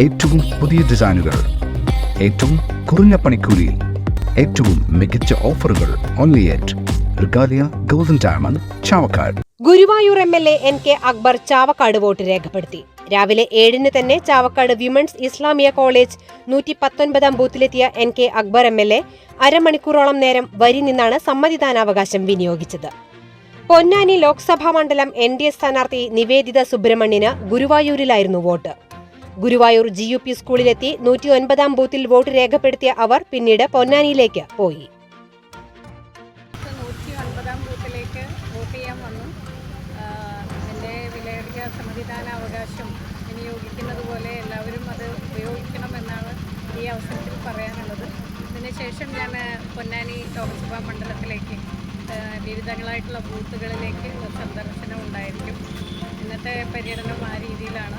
ഏറ്റവും പുതിയ ഡിസൈനുകൾ ഏറ്റവും കുറഞ്ഞ പണിക്കൂലിയിൽ ഏറ്റവും മികച്ച ഓഫറുകൾ only at Regalia golden diamond Chavakkad. Guruvayur M L A N K Akbar Chavakkad vote രേഖപ്പെടുത്തി. രാവിലെ ഏഴിന് തന്നെ ചാവക്കാട് വിമൻസ് ഇസ്ലാമിയ കോളേജ് നൂറ്റി പത്തൊൻപതാം ബൂത്തിലെത്തിയ N K Akbar M L A അരമണിക്കൂറോളം നേരം വരി നിന്നാണ് സമ്മതിദാനാവകാശം വിനിയോഗിച്ചത്. പൊന്നാനി ലോക്സഭാ മണ്ഡലം എൻ ഡി എ സ്ഥാനാർത്ഥി നിവേദിത സുബ്രഹ്മണ്യന് ഗുരുവായൂരിലായിരുന്നു vote. Guruvayur G U P സ്കൂളിലെത്തി നൂറ്റി ഒൻപതാം ബൂത്തിൽ വോട്ട് രേഖപ്പെടുത്തിയ അവർ പിന്നീട് പൊന്നാനിയിലേക്ക് പോയി. ബൂത്തിലേക്ക് വോട്ട് ചെയ്യാൻ വന്നു. എന്റെ വിലയേറിയ സമ്മതിദാന അവകാശം വിനിയോഗിക്കുന്നത് എല്ലാവരും അത് ഉപയോഗിക്കണമെന്നാണ് ഈ അവസരത്തിൽ പറയാനുള്ളത്. ഇതിനുശേഷം ഞാൻ പൊന്നാനി ലോക്സഭാ മണ്ഡലത്തിലേക്ക് വിവിധങ്ങളായിട്ടുള്ള ബൂത്തുകളിലേക്ക് സന്ദർശനം ഉണ്ടായിരിക്കും. ഇന്നത്തെ പര്യടനം ആ രീതിയിലാണ്.